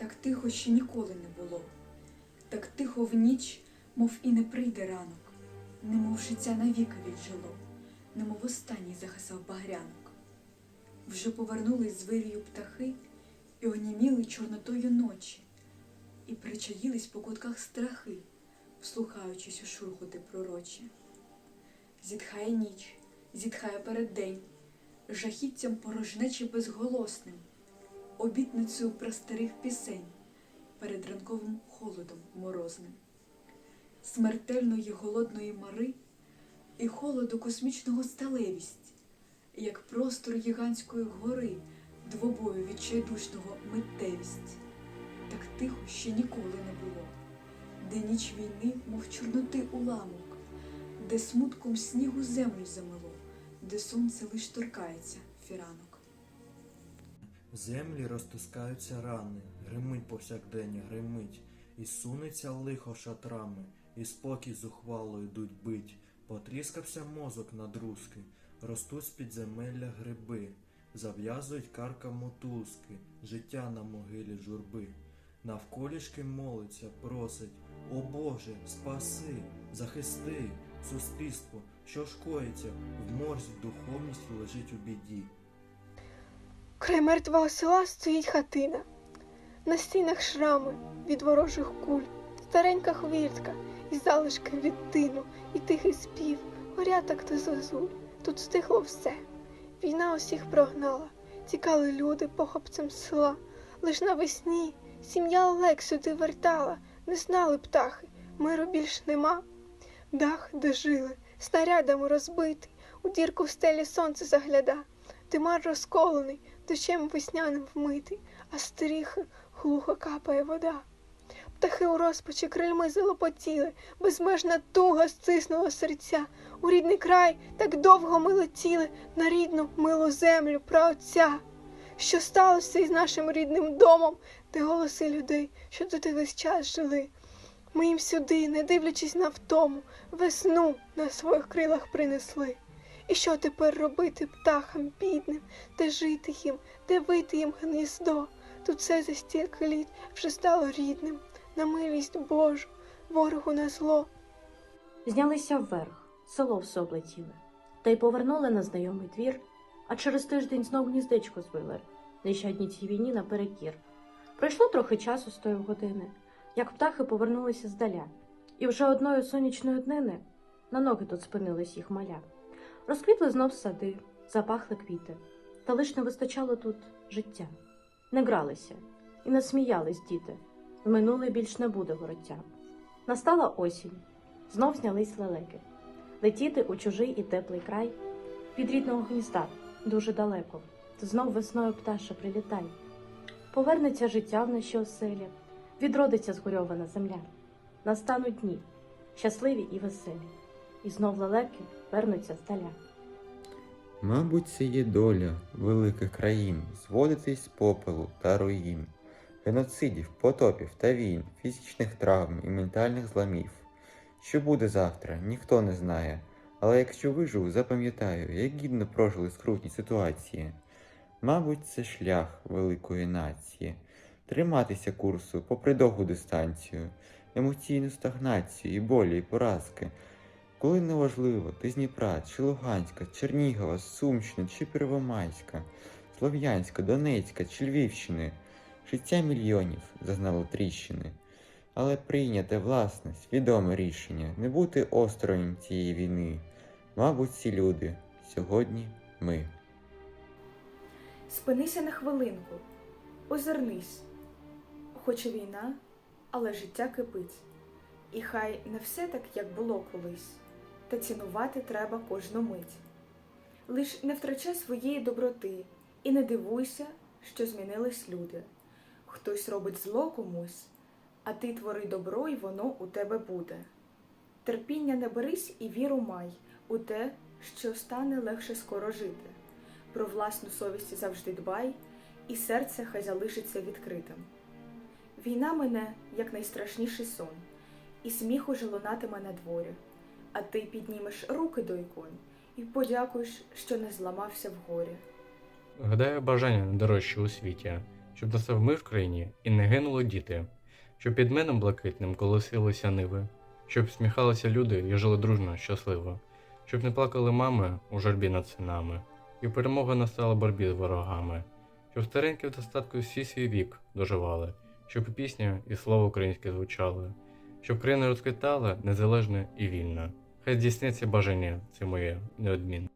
Так тихо ще ніколи не було. Так тихо в ніч, мов і не прийде ранок, немов життя навіки віджило, немов останній загасав багрянок. Вже повернулись з вирію птахи і оніміли чорнотою ночі, і причаїлись по кутках страхи, вслухаючись у шурхоти пророчі. Зітхає ніч, зітхає переддень, жахіттям порожнечі безголосним, обітницею простарих пісень перед ранковим холодом морозним, смертельної голодної мари і холоду космічного сталевість, як простор гігантської гори, двобою відчайдушного миттєвість. Так тихо ще ніколи не було, де ніч війни, мов чорноти уламок, де смутком снігу землю замело, де сонце лиш торкається фіранок. Землі розтискаються рани, гримить повсякдення, гримить, і сунеться лихо шатрами, і спокій зухвало йдуть бить. Потріскався мозок на друзки, ростуть з підземелля гриби, зав'язують карка мотузки, життя на могилі журби. Навколішки молиться, просить, о Боже, спаси, захисти, суспільство, що ж коїться, в морзі духовність лежить у біді. Край мертвого села стоїть хатина. На стінах шрами від ворожих куль, старенька хвіртка і залишки від тину, і тихий спів, горяток та зозуль. Тут стихло все. Війна усіх прогнала, тікали люди похопцем села. Лиш навесні сім'я Олег сюди вертала, не знали птахи, миру більш нема. Дах, де жили, снарядами розбитий, у дірку в стелі сонце загляда, Тимар розколений, дощем весняним вмитий, а стріхи глухо капає вода. Птахи у розпачі крильми залопотіли, безмежна туга стиснула серця. У рідний край так довго ми летіли на рідну милу землю праотця. Що сталося із нашим рідним домом, де голоси людей, що тут і весь час жили. Ми їм сюди, не дивлячись на втому, весну на своїх крилах принесли. І що тепер робити птахам бідним, де жити їм, де вити їм гніздо? Тут все за стільки літ вже стало рідним, на милість Божу, ворогу на зло. Знялися вверх, село все облетіли, та й повернули на знайомий двір, а через тиждень знов гніздечко звили, нещадні цій війні наперекір. Пройшло трохи часу з тої години, як птахи повернулися здаля, і вже одної сонячної днини на ноги тут спинились їх маля. Розквітли знов сади, запахли квіти, та лиш не вистачало тут життя. Не гралися і не сміялись діти. Минуле більш не буде вороття. Настала осінь. Знов знялись лелеки. Летіти у чужий і теплий край від рідного гнізда дуже далеко. Знов весною пташа прилітай. Повернеться життя в наші оселі, відродиться згорьована земля. Настануть дні, щасливі і веселі, і знов лелеки вернуться здаля. Мабуть, це є доля великих країн зводитись з попелу та руїн, геноцидів, потопів та війн, фізичних травм і ментальних зламів. Що буде завтра, ніхто не знає, але якщо виживу, запам'ятаю, як гідно прожили скрутні ситуації. Мабуть, це шлях великої нації, триматися курсу попри довгу дистанцію, емоційну стагнацію і болі, і поразки. Коли неважливо, ти з Дніпра, чи Луганська, Чернігова, Сумщини, чи Первомайська, Слов'янська, Донецька, чи Львівщини, життя мільйонів зазнало тріщини. Але прийняте власне, свідоме рішення не бути осторонь цієї війни. Мабуть, ці люди сьогодні ми. Спинися на хвилинку, озирнись. Хоч і війна, але життя кипить. І хай не все так, як було колись, та цінувати треба кожну мить. Лиш не втрачай своєї доброти і не дивуйся, що змінились люди. Хтось робить зло комусь, а ти твори добро, і воно у тебе буде. Терпіння не берись і віру май у те, що стане легше скоро жити. Про власну совість завжди дбай, і серце хай залишиться відкритим. Війна мене, як найстрашніший сон, і сміх уже лунатиме на дворі, а ти піднімеш руки до ікон і подякуєш, що не зламався в горі. Гадаю, бажання найдорожче у світі, щоб настав мир в країні і не гинули діти, щоб під меном блакитним колосилися ниви, щоб сміхалися люди і жили дружно, щасливо, щоб не плакали мами у жальбі над синами, і перемога настала боротьбі з ворогами, щоб старенькі в достатку всі свій вік доживали, щоб і пісня, і слово українське звучали, щоб країна розквітала незалежно і вільна. Хай здійсниться бажання це моє неодмінне.